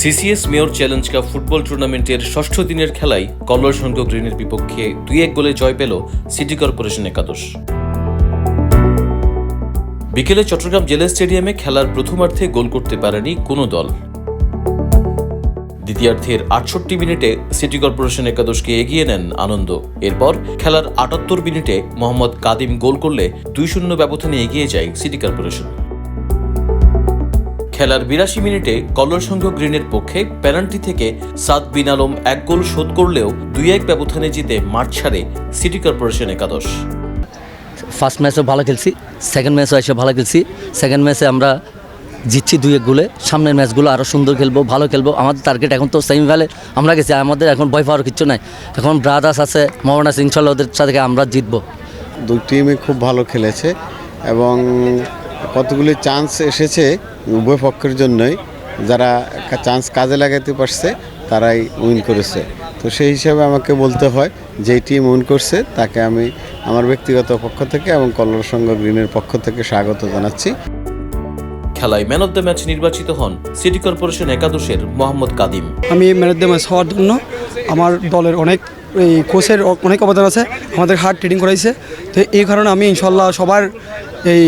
CCS mayor challenge cup football টুর্নামেন্টের ষষ্ঠ দিনের খেলায় কল্লোল সংঘ গ্রিনের বিপক্ষে দুই এক গোলে জয় পেল সিটি কর্পোরেশন একাদশ। বিকেলে চট্টগ্রাম জেলা স্টেডিয়ামে খেলার প্রথমার্ধে গোল করতে পারেনি কোনো দল। দ্বিতীয়ার্ধের আটষট্টি মিনিটে সিটি কর্পোরেশন একাদশকে এগিয়ে নেন আনন্দ। এরপর খেলার আটাত্তর মিনিটে মোহাম্মদ কাদিম গোল করলে দুই শূন্য ব্যবধানে এগিয়ে যায় সিটি কর্পোরেশন। খেলার বিরাশি মিনিটে কল্লোল সংঘ গ্রিনের পক্ষে পেনাল্টি থেকে সাদ বিন আলম এক গোল শোধ করলেও দুই এক ব্যবধানে জিতে মাঠ ছাড়ে সিটি কর্পোরেশন একাদশ। ফার্স্ট ম্যাচও ভালো খেলছি সেকেন্ড ম্যাচও এসে ভালো খেলছি। সেকেন্ড ম্যাচে আমরা জিতছি দুই এক গোলে সামনের ম্যাচগুলো আরও সুন্দর খেলব ভালো খেলব। আমাদের টার্গেট এখন তো সেমিফাইনালে আমরা গেছি আমাদের এখন ভয় পাওয়ার কিছু নাই। এখন ব্রাদার্স আছে সিং ইনশাল্লাহ ওদের সাথে আমরা জিতবো। দুই টিমই খুব ভালো খেলেছে এবং কতগুলি চান্স এসেছে উভয় পক্ষের জন্যই যারা চান্স কাজে লাগাতে পারছে তারাই উইন করেছে। তো সেই হিসাবে আমাকে বলতে হয় যেই টিম উইন করছে তাকে আমি আমার ব্যক্তিগত পক্ষ থেকে এবং কল্লোল সংঘ গ্রিনের পক্ষ থেকে স্বাগত জানাচ্ছি। খেলায় ম্যান অব দ্য ম্যাচ নির্বাচিত হন সিটি কর্পোরেশন একাদশের মোহাম্মদ কাদিম। আমি ম্যান অফ দ্য ম্যাচ হওয়ার জন্য আমার দলের অনেক এই কোচের অনেক অবদান আছে আমাদের হার্ড ট্রেনিং করাইছে। তো এই কারণে আমি ইনশাল্লাহ সবার এই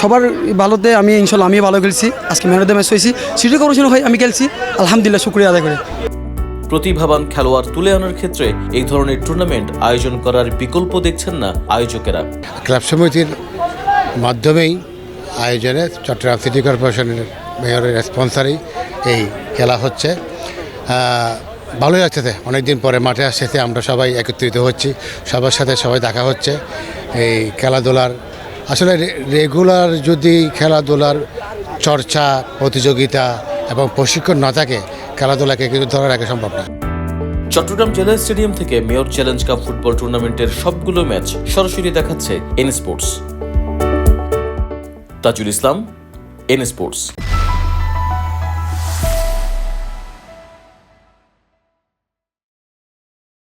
সবার ভালোতে আমি ইনশাল্লাহ আমি ভালো খেলছি। আজকে ম্যান অফ দ্য ম্যাচ হয়েছি। সিটি কর্পোরেশন হয়ে আমি খেলছি। আলহামদুলিল্লাহ শুক্রিয়া আদায় করে। প্রতিভাবান খেলোয়াড় তুলে আনার ক্ষেত্রে এই ধরনের টুর্নামেন্ট আয়োজন করার বিকল্প দেখছেন না আয়োজকেরা। ক্লাব সমিতির মাধ্যমেই আয়োজনে চট্টগ্রাম সিটি কর্পোরেশনের মেয়রের স্পন্সারেই এই খেলা হচ্ছে। ভালোই লাগছে অনেক দিন পরে মাঠে আসছে আমরা সবাই একত্রিত হচ্ছি। সবার সাথে সবাই দেখা হচ্ছে। এই খেলাধুলার আসলে রেগুলার যদি খেলাধুলার চর্চা, প্রতিযোগিতা এবং প্রশিক্ষণ না থাকে, খেলাধুলাকে কিন্তু ধরে রাখা সম্ভব না। চট্টগ্রাম জেলা স্টেডিয়াম থেকে মেয়র চ্যালেঞ্জ কাপ ফুটবল টুর্নামেন্টের সবগুলো ম্যাচ সরাসরি দেখাচ্ছে N sports Tajul Islam N sports